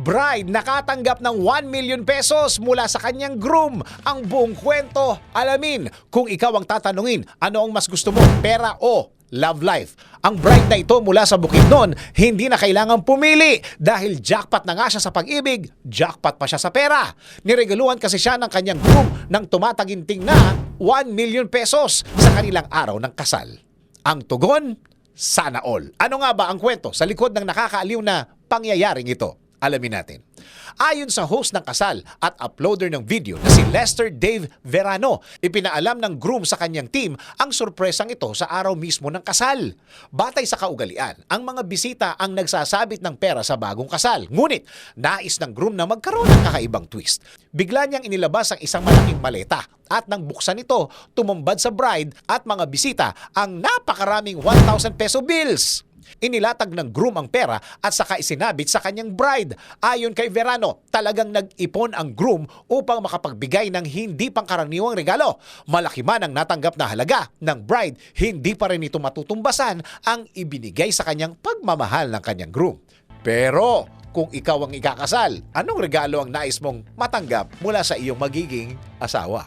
Bride nakatanggap ng 1 million pesos mula sa kanyang groom. Ang buong kwento, alamin kung ikaw ang tatanungin, ano ang mas gusto mo, pera o love life. Ang bride na ito mula sa Bukidnon, hindi na kailangang pumili dahil jackpot na nga siya sa pag-ibig, jackpot pa siya sa pera. Niregaluhan kasi siya ng kanyang groom ng tumataginting na 1 million pesos sa kanilang araw ng kasal. Ang tugon, sana all. Ano nga ba ang kwento sa likod ng nakakaaliw na pangyayaring ito? Alamin natin. Ayon sa host ng kasal at uploader ng video na si Lester Dave Verano, ipinaalam ng groom sa kanyang team ang sorpresang ito sa araw mismo ng kasal. Batay sa kaugalian, ang mga bisita ang nagsasabit ng pera sa bagong kasal. Ngunit, nais ng groom na magkaroon ng kakaibang twist. Bigla niyang inilabas ang isang malaking maleta at nang buksan ito, tumambad sa bride at mga bisita ang napakaraming 1,000 peso bills. Inilatag ng groom ang pera at saka isinabit sa kanyang bride. Ayon kay Verano, talagang nag-ipon ang groom upang makapagbigay ng hindi pangkaraniwang regalo. Malaki man ang natanggap na halaga ng bride, hindi pa rin ito matutumbasan ang ibinigay sa kanyang pagmamahal ng kanyang groom. Pero kung ikaw ang ikakasal, anong regalo ang nais mong matanggap mula sa iyong magiging asawa?